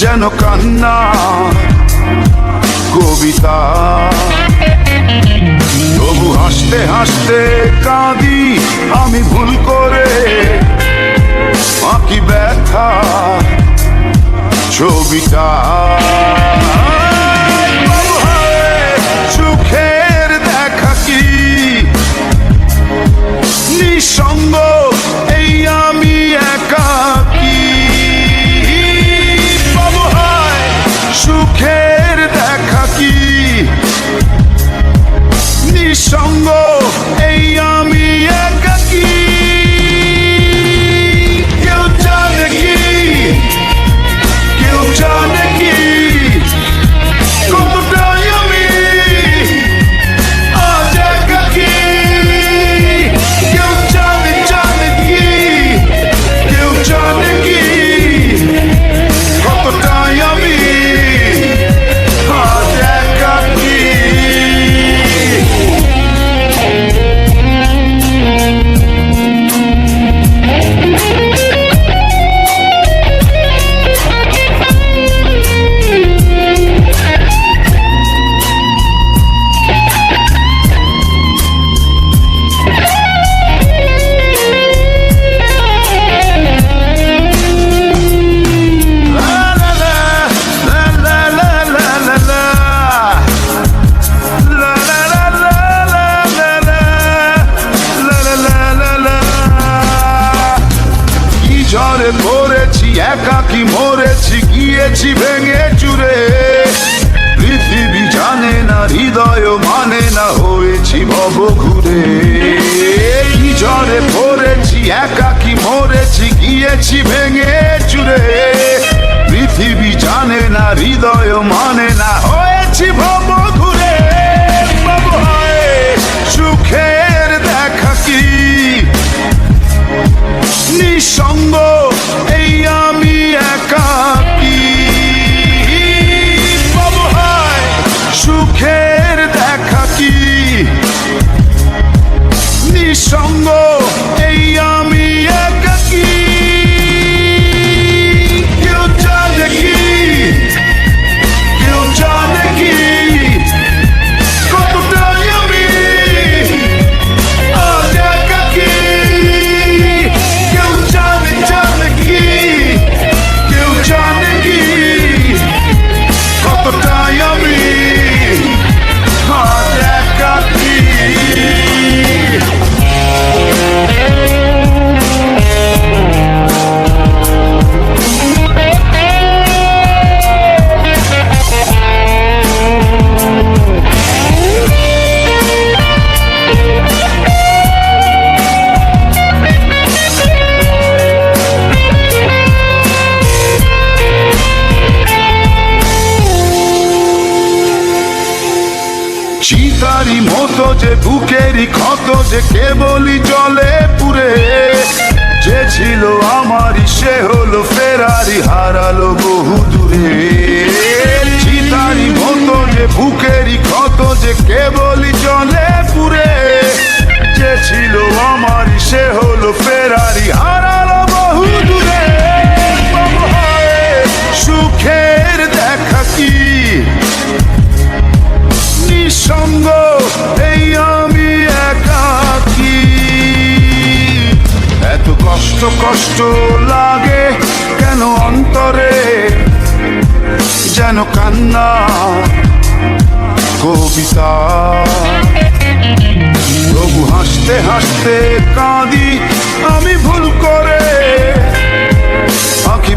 যেন কান্না কবিতা। তবু হাসতে হাসতে কাঁদি আমি ভুল করে বাকি ব্যথা ছবিটা। কি ঝড়ে পড়েছি একাকি মরেছি, গিয়েছি ভেঙে চুরে। পৃথিবী জানে না, হৃদয় মানে না, হয়েছি ভব ঘুরে। কি ঝড়ে পড়েছি, একাকি মরেছি, গিয়েছি ভেঙে চুরে। পৃথিবী জানে না, হৃদয় মানে না, হয়েছি ভব চিতারি মতো যে বুকেরই ক্ষত, যে কেবলই জলে পুরে যে ছিল আমারই, সে হলো ফেরারি হারালো বহু দূরে। চিতারি মতো যে বুকেরই ক্ষত, যে কেবলই কষ্ট লাগে, কেন অন্তরে যেন কান্না? কবিতা। প্রভু হাসতে হাসতে কাঁদি, আমি ভুল করে আঁকি